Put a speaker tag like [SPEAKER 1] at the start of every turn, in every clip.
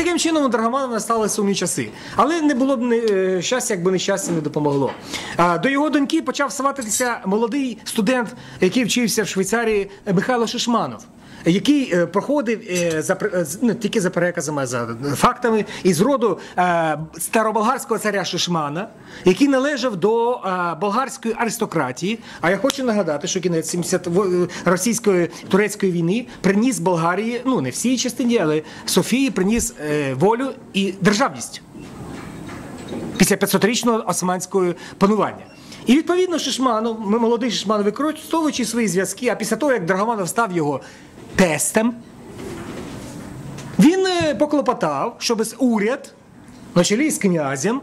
[SPEAKER 1] таким чином у Драгоманова настали сумні часи. Але не було б не, щастя, якби нещастя не допомогло. До його доньки почав свататися молодий студент, який вчився в Швейцарії Михайло Шишманов. Який е, проходив е, за не тільки за переказами, за фактами із роду е, староболгарського царя Шишмана, який належав до болгарської аристократії. А я хочу нагадати, що кінець 70 е, російської турецької війни приніс Болгарії, ну не всій частині, але Софії приніс волю і державність після 500-річного османського панування. І відповідно Шишманов, молодий Шишманов, використовуючи свої зв'язки, а після того, як Драгоманов став його тестем, він е, поклопотав, щоб уряд на чолі з князем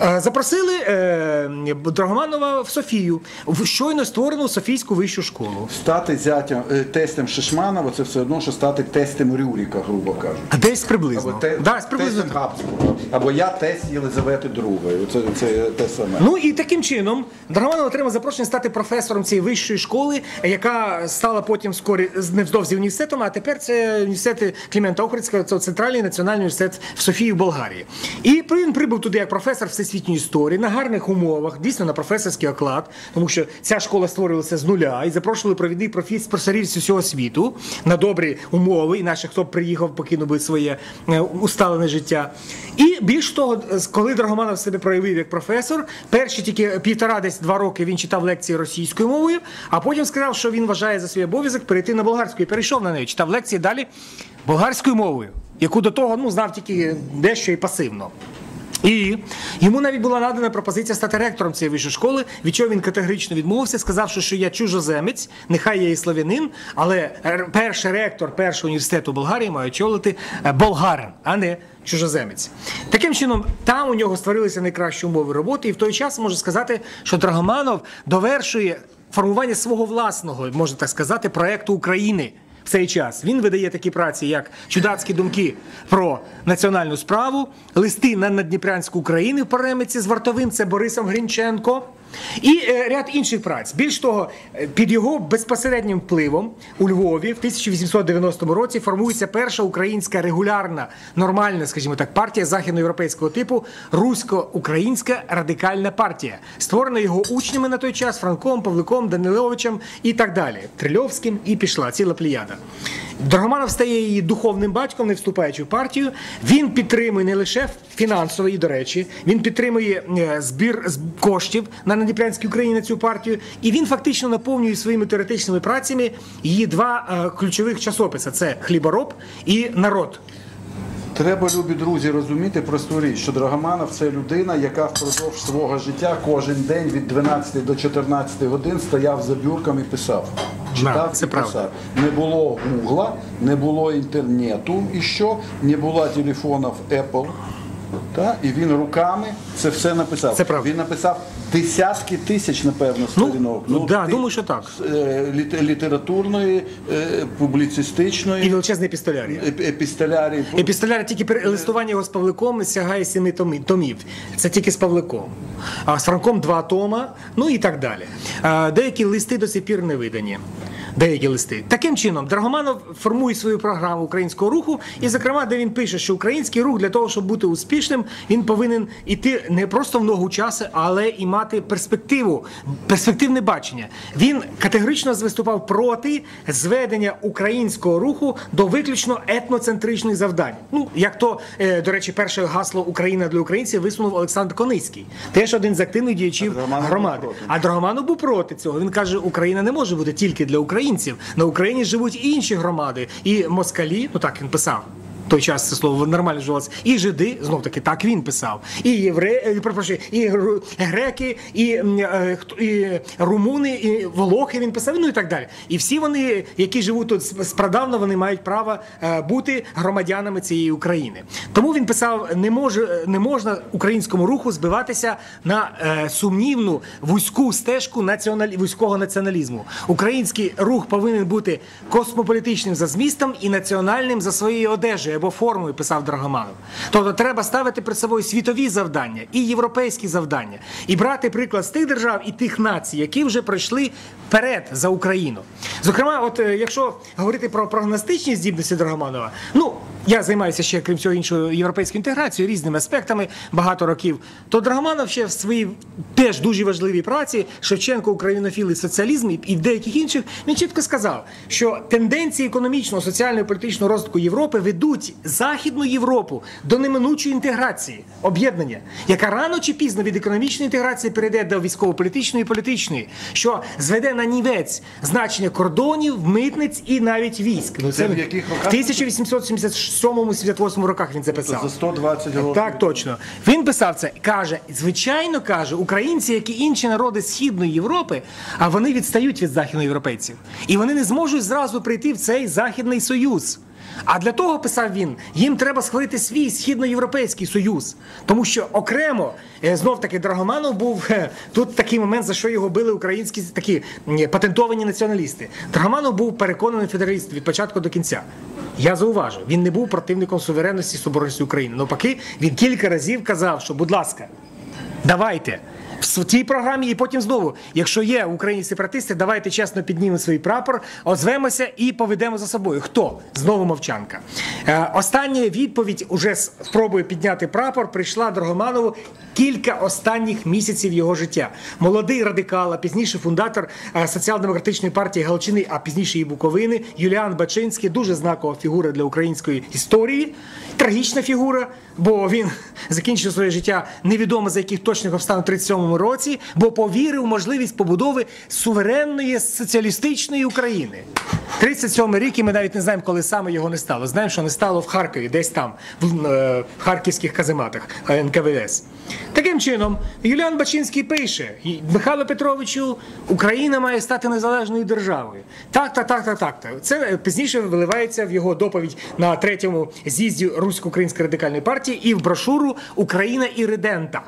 [SPEAKER 1] запросили е, Драгоманова в Софію, в щойно створену Софійську вищу школу.
[SPEAKER 2] Стати зятям е, тестем Шишманова це все одно, що стати тестем Рюріка, грубо кажучи.
[SPEAKER 1] А Десь приблизно.
[SPEAKER 2] Або те-
[SPEAKER 1] да, приблизно.
[SPEAKER 2] тестем Габсбурга. Або я тест Єлизавети II. Це, це те саме.
[SPEAKER 1] Ну і таким чином Драгоманов отримав запрошення стати професором цієї вищої школи, яка стала потім вскорі невдовзі університетом, а тепер це університет Клімента Охридського, це Центральний національний університет в Софії в Болгарії. І він прибув туди як професор всесвітньої історії на гарних умовах, дійсно на професорський оклад, тому що ця школа створювалася з нуля і запрошували провідних професорів з усього світу на добрі умови, інакше хто б приїхав, покинув би своє е, усталене життя. І більш того, коли Драгоманов себе проявив як професор, перші тільки півтора десь два роки він читав лекції російською мовою, а потім сказав, що він вважає за свій обов'язок перейти на болгарську і перейшов на неї. Читав лекції далі болгарською мовою, яку до того ну, знав тільки дещо і пасивно. І йому навіть була надана пропозиція стати ректором цієї вищої школи, від чого він категорично відмовився, сказавши, що я чужоземець, нехай я і славянин, але перший ректор першого університету Болгарії має очолити е, болгарин, а не чужоземець. Таким чином, там у нього створилися найкращі умови роботи, і в той час можу сказати, що Драгоманов довершує формування свого власного, можна так сказати, проекту України. В цей час. Він видає такі праці, як чудацькі думки про національну справу, листи на Надніпрянську Україну в перемиці з вартовим, це Борисом Грінченко, і е, ряд інших праць. Більш того, е, під його безпосереднім впливом у Львові в 1890 році формується перша українська регулярна, нормальна, скажімо так, партія західноєвропейського типу Русько-Українська радикальна партія, створена його учнями на той час Франком, Павликом, Даниловичем і так далі. Трильовським і пішла ціла плеяда. Драгоманов стає її духовним батьком, не вступаючи в партію. Він підтримує не лише фінансово, і до речі, він підтримує е, збір коштів на Надніпрянській Україні на цю партію, і він фактично наповнює своїми теоретичними працями її два е, ключових часописи: це хлібороб і народ.
[SPEAKER 2] Треба, любі друзі, розуміти просту річ, що Драгоманов це людина, яка впродовж свого життя кожен день від 12 до 14 годин стояв за бюрком і писав. Читав
[SPEAKER 1] це
[SPEAKER 2] і
[SPEAKER 1] правда.
[SPEAKER 2] писав. Не було гугла, не було інтернету і що, не було телефонів Apple. Та? І він руками це все написав.
[SPEAKER 1] Це правда.
[SPEAKER 2] Він написав десятки тисяч, напевно, сторінок.
[SPEAKER 1] Ну, да,
[SPEAKER 2] ти-
[SPEAKER 1] думаю, що так.
[SPEAKER 2] е, Літературної, е, публіцистичної,
[SPEAKER 1] І величезний епістолярій.
[SPEAKER 2] еп- епістолярії.
[SPEAKER 1] Епістолярій тільки пере- листування його з Павликом сягає сіми томів. Це тільки з Павликом. А з Франком два тома, ну і так далі. Деякі листи до сих пір не видані. Деякі листи. Таким чином, Драгоманов формує свою програму українського руху, і, зокрема, де він пише, що український рух для того, щоб бути успішним, він повинен іти не просто в ногу часу, але і мати перспективу, перспективне бачення. Він категорично виступав проти зведення українського руху до виключно етноцентричних завдань. Ну, як то, е, до речі, перше гасло Україна для українців висунув Олександр Коницький, теж один з активних діячів громади. А Драгоманов був проти цього. Він каже, Україна не може бути тільки для українців. На Україні живуть інші громади, і москалі, ну так він писав. Той час це слово нормально вживалося. І жиди, знов таки, так він писав. І євреї, перепрошую, і греки, і, е, і румуни, і волохи він писав, ну і так далі. І всі вони, які живуть тут с- спрадавна, вони мають право е, бути громадянами цієї України. Тому він писав: не може не можна українському руху збиватися на е, сумнівну вузьку стежку націоналі... вузького націоналізму. Український рух повинен бути космополітичним за змістом і національним за своєю одежею або формою, писав Драгоманов. Тобто треба ставити перед собою світові завдання і європейські завдання, і брати приклад з тих держав і тих націй, які вже пройшли вперед за Україну. Зокрема, от е, якщо говорити про прогностичні здібності Драгоманова, ну я займаюся ще, крім цього іншого, європейською інтеграцією різними аспектами багато років. То Драгоманов ще в своїй теж дуже важливій праці Шевченко, Українофіл соціалізм і деяких інших він чітко сказав, що тенденції економічного, соціального і політичного розвитку Європи ведуть Західну Європу до неминучої інтеграції, об'єднання, яка рано чи пізно від економічної інтеграції перейде до військово-політичної і політичної, що зведе на нівець значення кордонів, митниць і навіть військ. Ну,
[SPEAKER 2] це в яких роках?
[SPEAKER 1] 1876 77-78 роках він це писав.
[SPEAKER 2] За 120 років.
[SPEAKER 1] Так точно. Він писав це. Каже, звичайно, каже, українці, як і інші народи Східної Європи, а вони відстають від західноєвропейців. І вони не зможуть зразу прийти в цей Західний Союз. А для того писав він: їм треба схвалити свій східноєвропейський союз, тому що окремо е, знов таки Драгоманов був тут такий момент, за що його били українські такі е, патентовані націоналісти. Драгоманов був переконаний федераліст від початку до кінця. Я зауважу, він не був противником суверенності і соборності України. Навпаки, він кілька разів казав, що, будь ласка, давайте. В тій програмі і потім знову, якщо є в Україні сепаратисти, давайте чесно піднімемо свій прапор, озвемося і поведемо за собою. Хто? Знову мовчанка. Е, остання відповідь уже з спробою підняти прапор прийшла Драгоманову кілька останніх місяців його життя. Молодий радикал, а пізніше фундатор е, соціал-демократичної партії Галичини, а пізніше і Буковини, Юліан Бачинський, дуже знакова фігура для української історії, трагічна фігура, бо він закінчив своє життя невідомо за яких точних обставин в 37-му році, бо повірив в можливість побудови суверенної соціалістичної України. 37 рік, і ми навіть не знаємо, коли саме його не стало. Знаємо, що не стало в Харкові, десь там, в е, харківських казематах е, НКВС. Таким чином, Юліан Бачинський пише: Михайло Петровичу, Україна має стати незалежною державою. Так, так, так, так, так. так. Це е, пізніше виливається в його доповідь на третьому з'їзді Русько-Української радикальної партії і в брошуру Україна і редента.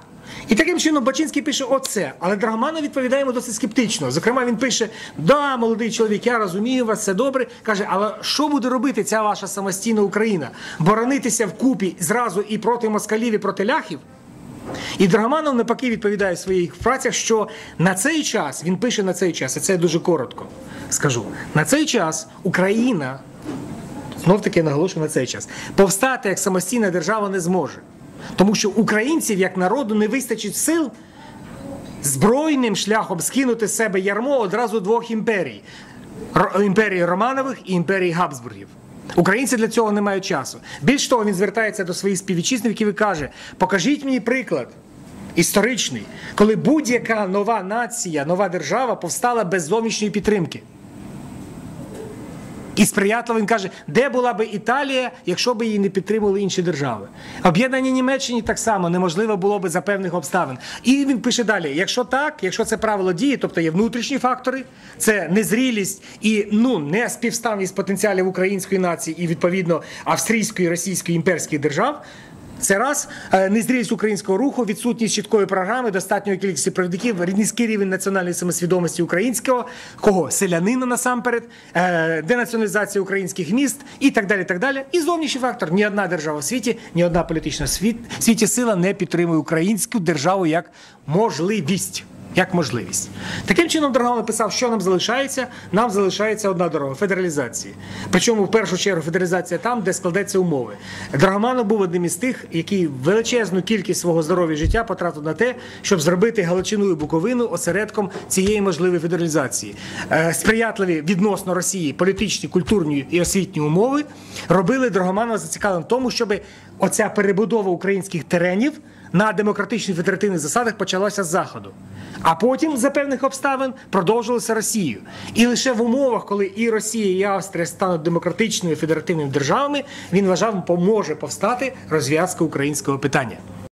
[SPEAKER 1] І таким чином Бачинський пише оце, але Драгоманов відповідає йому досить скептично. Зокрема, він пише: Да, молодий чоловік, я розумію вас, все добре. каже, але що буде робити ця ваша самостійна Україна? Боронитися вкупі зразу і проти москалів, і проти ляхів? І Драгоманов навпаки відповідає в своїх працях, що на цей час він пише на цей час, і це дуже коротко скажу. На цей час Україна, знов таки наголошую на цей час, повстати як самостійна держава не зможе. Тому що українців як народу не вистачить сил збройним шляхом скинути з себе ярмо одразу двох імперій: імперії Романових і імперії Габсбургів. Українці для цього не мають часу. Більш того, він звертається до своїх співвітчизників і каже: покажіть мені приклад. Історичний, коли будь-яка нова нація, нова держава повстала без зовнішньої підтримки. І сприятливо він каже, де була би Італія, якщо б її не підтримували інші держави. Об'єднання Німеччині так само неможливо було би за певних обставин. І він пише далі: якщо так, якщо це правило дії, тобто є внутрішні фактори, це незрілість і ну не співставність потенціалів української нації і відповідно австрійської, російської імперських держав. Це раз Е, незрілість українського руху, відсутність чіткої програми, достатньої кількості провідників, низький рівень національної самосвідомості українського, кого селянина насамперед, е, денаціоналізація українських міст і так далі. так далі. І зовнішній фактор: ні одна держава в світі, ні одна політична світ, світі сила не підтримує українську державу як можливість. Як можливість. Таким чином, Драгоманов написав, що нам залишається. Нам залишається одна дорога федералізації. Причому в першу чергу федералізація там, де складеться умови. Драгоманов був одним із тих, який величезну кількість свого здоров'я життя потратив на те, щоб зробити Галичину і Буковину осередком цієї можливої федералізації. Е, Сприятливі відносно Росії політичні, культурні і освітні умови робили Драгоманова зацікавленим в тому, щоб оця перебудова українських теренів на демократичних федеративних засадах почалася з заходу. А потім, за певних обставин, продовжилася Росією. І лише в умовах, коли і Росія, і Австрія стануть демократичними федеративними державами, він вважав, поможе повстати розв'язка українського питання.